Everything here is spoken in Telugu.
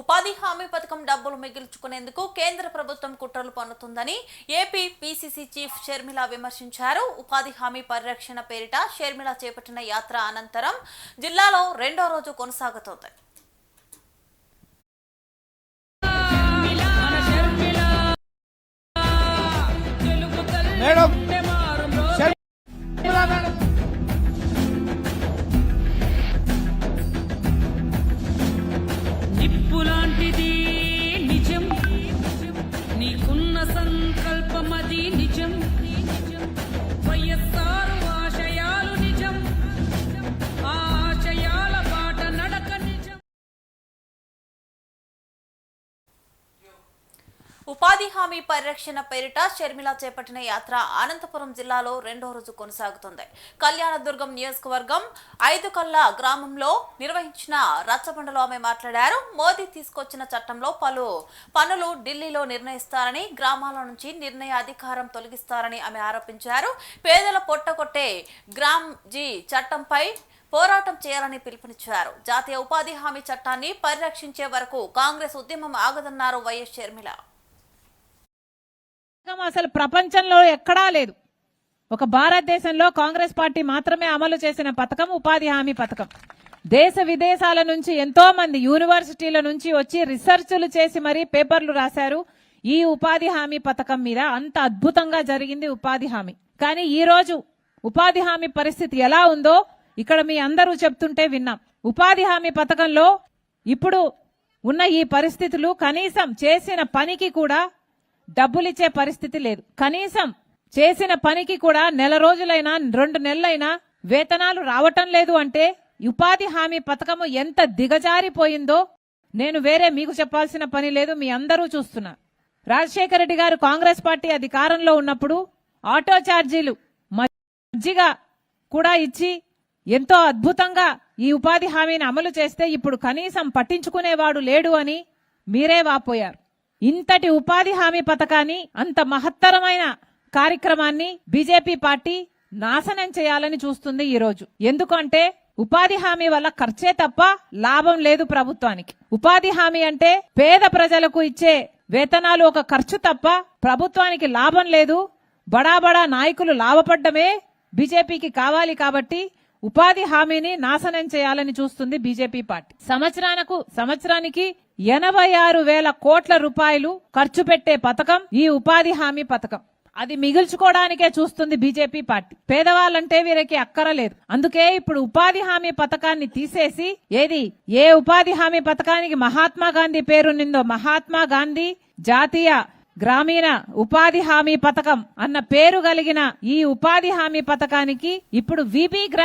ఉపాధి హామీ పథకం డబ్బులు మిగిల్చుకునేందుకు కేంద్ర ప్రభుత్వం కుట్రలు పన్నుతుందని ఏపీ పీసీసీ చీఫ్ షర్మిల విమర్శించారు. ఉపాధి హామీ పరిరక్షణ పేరిట షర్మిల చేపట్టిన యాత్ర అనంతరం జిల్లాలో రెండో రోజు కొనసాగుతోంది. ఉపాధి హామీ పరిరక్షణ పేరిట షర్మిల చేపట్టిన యాత్ర అనంతపురం జిల్లాలో రెండో రోజు కొనసాగుతుంది. కళ్యాణదుర్గం నియోజకవర్గం ఐదు కళ్ళ గ్రామంలో నిర్వహించిన రచ్చబండలో ఆమె మాట్లాడారు. మోదీ తీసుకొచ్చిన చట్టంలో పలు పనులు ఢిల్లీలో నిర్ణయిస్తారని గ్రామాల నుంచి నిర్ణయ అధికారం తొలగిస్తారని ఆమె ఆరోపించారు. పేదల పొట్టకొట్టే గ్రామ్ జీ చట్టంపై పోరాటం చేయాలని పిలుపునిచ్చారు. జాతీయ ఉపాధి హామీ చట్టాన్ని పరిరక్షించే వరకు కాంగ్రెస్ ఉద్యమం ఆగదన్నారు వైఎస్ షర్మిల. అసలు ప్రపంచంలో ఎక్కడా లేదు. ఒక భారతదేశంలో కాంగ్రెస్ పార్టీ మాత్రమే అమలు చేసిన పథకం ఉపాధి హామీ పథకం. దేశ విదేశాల నుంచి ఎంతో మంది యూనివర్సిటీల నుంచి వచ్చి రీసెర్చ్లు చేసి మరీ పేపర్లు రాశారు. ఈ ఉపాధి హామీ పథకం మీద అంత అద్భుతంగా జరిగింది ఉపాధి హామీ. కానీ ఈ రోజు ఉపాధి హామీ పరిస్థితి ఎలా ఉందో ఇక్కడ మీ అందరూ చెప్తుంటే విన్నాం. ఉపాధి హామీ పథకంలో ఇప్పుడు ఉన్న ఈ పరిస్థితులు కనీసం చేసిన పనికి కూడా డబ్బులిచ్చే పరిస్థితి లేదు. కనీసం చేసిన పనికి కూడా నెల రోజులైనా రెండు నెలలైనా వేతనాలు రావటం లేదు అంటే ఉపాధి హామీ పథకము ఎంత దిగజారిపోయిందో నేను వేరే మీకు చెప్పాల్సిన పని లేదు మీ అందరూ చూస్తున్నా. రాజశేఖర రెడ్డి గారు కాంగ్రెస్ పార్టీ అధికారంలో ఉన్నప్పుడు ఆటో ఛార్జీలు మజ్జిగ కూడా ఇచ్చి ఎంతో అద్భుతంగా ఈ ఉపాధి హామీని అమలు చేస్తే ఇప్పుడు కనీసం పట్టించుకునేవాడు లేడు అని మీరే వాపోయారు. ఇంతటి ఉపాధి హామీ పథకాన్ని అంత మహత్తరమైన కార్యక్రమాన్ని బీజేపీ పార్టీ నాశనం చేయాలని చూస్తుంది ఈ రోజు ఎందుకంటే ఉపాధి హామీ వల్ల ఖర్చే తప్ప లాభం లేదు ప్రభుత్వానికి. ఉపాధి హామీ అంటే పేద ప్రజలకు ఇచ్చే వేతనాలు ఒక ఖర్చు తప్ప ప్రభుత్వానికి లాభం లేదు. బడా బడా నాయకులు లాభపడ్డమే బీజేపీకి కావాలి కాబట్టి ఉపాధి హామీని నాశనం చేయాలని చూస్తుంది బీజేపీ పార్టీ. సంవత్సరానికి సంవత్సరానికి ఎనభై ఆరు వేల కోట్ల రూపాయలు ఖర్చు పెట్టే పథకం ఈ ఉపాధి హామీ పథకం. అది మిగిల్చుకోవడానికే చూస్తుంది బీజేపీ పార్టీ. పేదవాళ్ళంటే వీరికి అక్కరలేదు. అందుకే ఇప్పుడు ఉపాధి హామీ పథకాన్ని తీసేసి ఏది? ఏ ఉపాధి హామీ పథకానికి మహాత్మా గాంధీ పేరునిందో మహాత్మా గాంధీ జాతీయ గ్రామీణ ఉపాధి హామీ పథకం అన్న పేరు కలిగిన ఈ ఉపాధి హామీ పథకానికి ఇప్పుడు విబి గ్రామ